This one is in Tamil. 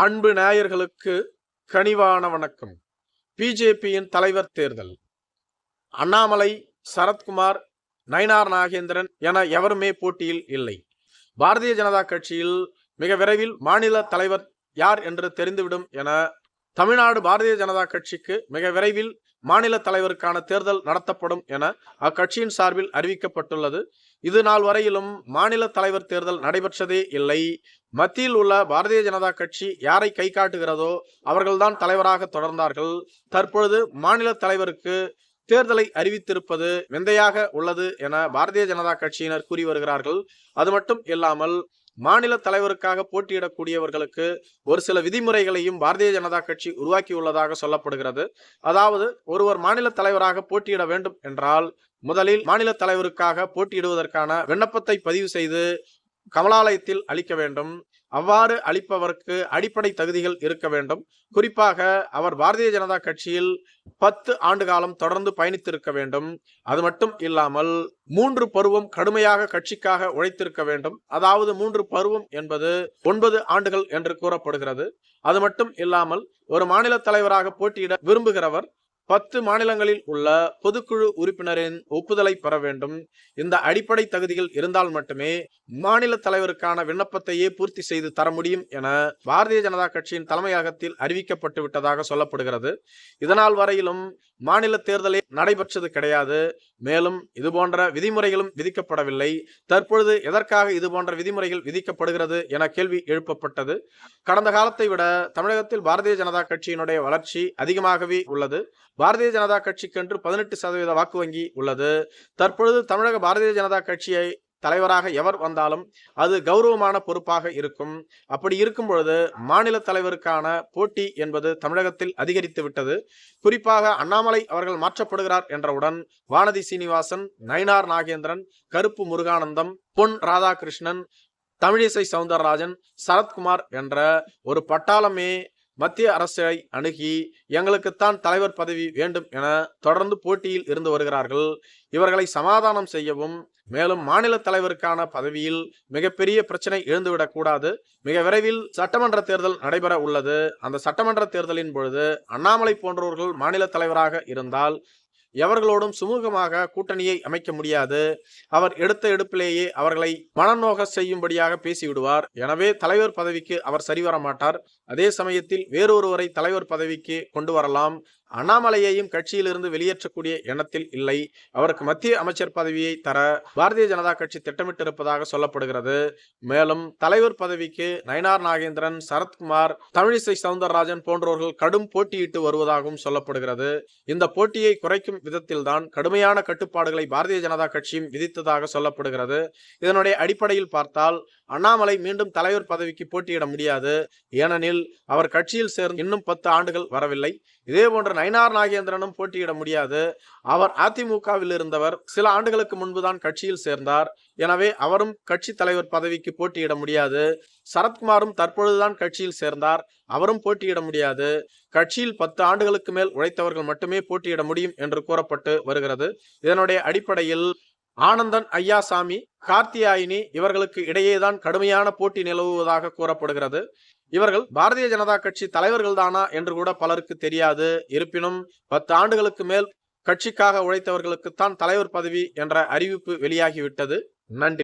அன்பு நேயர்களுக்கு கனிவான வணக்கம். பிஜேபியின் தலைவர் தேர்தல். அண்ணாமலை சரத்குமார் நயினார் நாகேந்திரன் என எவருமே போட்டியில் இல்லை. பாரதிய ஜனதா கட்சியில் மிக விரைவில் மாநில தலைவர் யார் என்று தெரிந்துவிடும் என தமிழ்நாடு பாரதிய ஜனதா கட்சிக்கு மிக விரைவில் மாநில தலைவருக்கான தேர்தல் நடத்தப்படும் என அக்கட்சியின் சார்பில் அறிவிக்கப்பட்டுள்ளது. இது நாள் வரையிலும் மாநில தலைவர் தேர்தல் நடைபெற்றதே இல்லை. மத்தியில் உள்ள பாரதிய ஜனதா கட்சி யாரை கை காட்டுகிறதோ அவர்கள்தான் தலைவராக தொடர்ந்தார்கள். தற்பொழுது மாநில தலைவருக்கு தேர்தலை அறிவித்திருப்பது விந்தையாக உள்ளது என பாரதிய ஜனதா கட்சியினர் கூறி வருகிறார்கள். அது மட்டும் இல்லாமல் மாநில தலைவருக்காக போட்டியிடக்கூடியவர்களுக்கு ஒரு சில விதிமுறைகளையும் பாரதிய ஜனதா கட்சி உருவாக்கியுள்ளதாக சொல்லப்படுகிறது. அதாவது ஒருவர் மாநில தலைவராக போட்டியிட வேண்டும் என்றால் முதலில் மாநில தலைவருக்காக போட்டியிடுவதற்கான விண்ணப்பத்தை பதிவு செய்து கமலாலயத்தில் அளிக்க வேண்டும். அவ்வாறு அளிப்பவருக்கு அடிப்படை தகுதிகள் இருக்க வேண்டும். குறிப்பாக அவர் பாரதிய ஜனதா கட்சியில் பத்து ஆண்டு காலம் தொடர்ந்து பயணித்திருக்க வேண்டும். அது மட்டும் இல்லாமல் மூன்று பருவம் கடுமையாக கட்சிக்காக உழைத்திருக்க வேண்டும். அதாவது மூன்று பருவம் என்பது ஒன்பது ஆண்டுகள் என்று கூறப்படுகிறது. அது மட்டும் இல்லாமல் ஒரு மாநில தலைவராக போட்டியிட விரும்புகிறவர் பத்து மாநிலங்களில் உள்ள பொதுக்குழு உறுப்பினரின் ஒப்புதலை பெற வேண்டும். இந்த அடிப்படை தகுதிகள் இருந்தால் மட்டுமே மாநில தலைவருக்கான விண்ணப்பத்தையே பூர்த்தி செய்து தர முடியும் என பாரதிய ஜனதா கட்சியின் தலைமையகத்தில் அறிவிக்கப்பட்டு விட்டதாக சொல்லப்படுகிறது. இதனால் வரையிலும் மாநில தேர்தலே நடைபெற்றது கிடையாது. மேலும் இது போன்ற விதிமுறைகளும் விதிக்கப்படவில்லை. தற்பொழுது எதற்காக இது போன்ற விதிமுறைகள் விதிக்கப்படுகிறது என கேள்வி எழுப்பப்பட்டது. கடந்த காலத்தை விட தமிழகத்தில் பாரதிய ஜனதா கட்சியினுடைய வளர்ச்சி அதிகமாகவே உள்ளது. பாரதிய ஜனதா கட்சிக்கென்று பதினெட்டு சதவீத வாக்கு வங்கி உள்ளது. தற்பொழுது தமிழக பாரதிய ஜனதா கட்சியை தலைவராக எவர் வந்தாலும் அது கௌரவமான பொறுப்பாக இருக்கும். அப்படி இருக்கும் பொழுது மாநில தலைவருக்கான போட்டி என்பது தமிழகத்தில் அதிகரித்து விட்டது. குறிப்பாக அண்ணாமலை அவர்கள் மாற்றப்படுகிறார் என்றவுடன் வானதி சீனிவாசன் நயினார் நாகேந்திரன் கருப்பு முருகானந்தம் பொன் ராதாகிருஷ்ணன் தமிழிசை சவுந்தரராஜன் சரத்குமார் என்ற ஒரு பட்டாளமே மத்திய அரசை அணுகி எங்களுக்குத்தான் தலைவர் பதவி வேண்டும் என தொடர்ந்து போட்டியில் இருந்து வருகிறார்கள். இவர்களை சமாதானம் செய்யவும் மேலும் மாநில தலைவருக்கான பதவியில் மிகப்பெரிய பிரச்சனை எழுந்துவிடக் கூடாது. மிக விரைவில் சட்டமன்ற தேர்தல் நடைபெற உள்ளது. அந்த சட்டமன்ற தேர்தலின் பொழுது அண்ணாமலை போன்றவர்கள் மாநில தலைவராக இருந்தால் எவர்களோடும் சுமூகமாக கூட்டணியை அமைக்க முடியாது. அவர் எடுத்த எடுப்பிலேயே அவர்களை மனநோக செய்யும்படியாக பேசிவிடுவார். எனவே தலைவர் பதவிக்கு அவர் சரிவர மாட்டார். அதே சமயத்தில் வேறொருவரை தலைவர் பதவிக்கு கொண்டு வரலாம். அண்ணாமலையையும் கட்சியிலிருந்து வெளியேற்றக்கூடிய எண்ணத்தில் இல்லை. அவருக்கு மத்திய அமைச்சர் பதவியை தர பாரதிய ஜனதா கட்சி திட்டமிட்டிருப்பதாக சொல்லப்படுகிறது. மேலும் தலைவர் பதவிக்கு நயனார் நாகேந்திரன் சரத்குமார் தமிழிசை சவுந்தரராஜன் போன்றவர்கள் கடும் போட்டியிட்டு வருவதாகவும் சொல்லப்படுகிறது. இந்த போட்டியை குறைக்கும் விதத்தில்தான் கடுமையான கட்டுப்பாடுகளை பாரதிய ஜனதா கட்சியும் விதித்ததாக சொல்லப்படுகிறது. இதனுடைய அடிப்படையில் பார்த்தால் அண்ணாமலை மீண்டும் தலைவர் பதவிக்கு போட்டியிட முடியாது. ஏனெனில் அவர் கட்சியில் சேர்ந்து இன்னும் பத்து ஆண்டுகள் வரவில்லை. இதே போன்ற நயினார் நாகேந்திரனும் போட்டியிட முடியாது. அவர் அதிமுகவில் இருந்தவர் சில ஆண்டுகளுக்கு முன்புதான் கட்சியில் சேர்ந்தார். எனவே அவரும் கட்சி தலைவர் பதவிக்கு போட்டியிட முடியாது. சரத்குமாரும் தற்பொழுதுதான் கட்சியில் சேர்ந்தார். அவரும் போட்டியிட முடியாது. கட்சியில் பத்து ஆண்டுகளுக்கு மேல் உழைத்தவர்கள் மட்டுமே போட்டியிட முடியும் என்று கூறப்பட்டு வருகிறது. இதனுடைய அடிப்படையில் ஆனந்தன் ஐயாசாமி கார்த்தியாயினி இவர்களுக்கு இடையேதான் கடுமையான போட்டி நிலவுவதாக கூறப்படுகிறது. இவர்கள் பாரதிய ஜனதா கட்சி தலைவர்கள் தானா என்று கூட பலருக்கு தெரியாது. இருப்பினும் பத்து ஆண்டுகளுக்கு மேல் கட்சிக்காக உழைத்தவர்களுக்குத்தான் தலைவர் பதவி என்ற அறிவிப்பு வெளியாகிவிட்டது. நன்றி.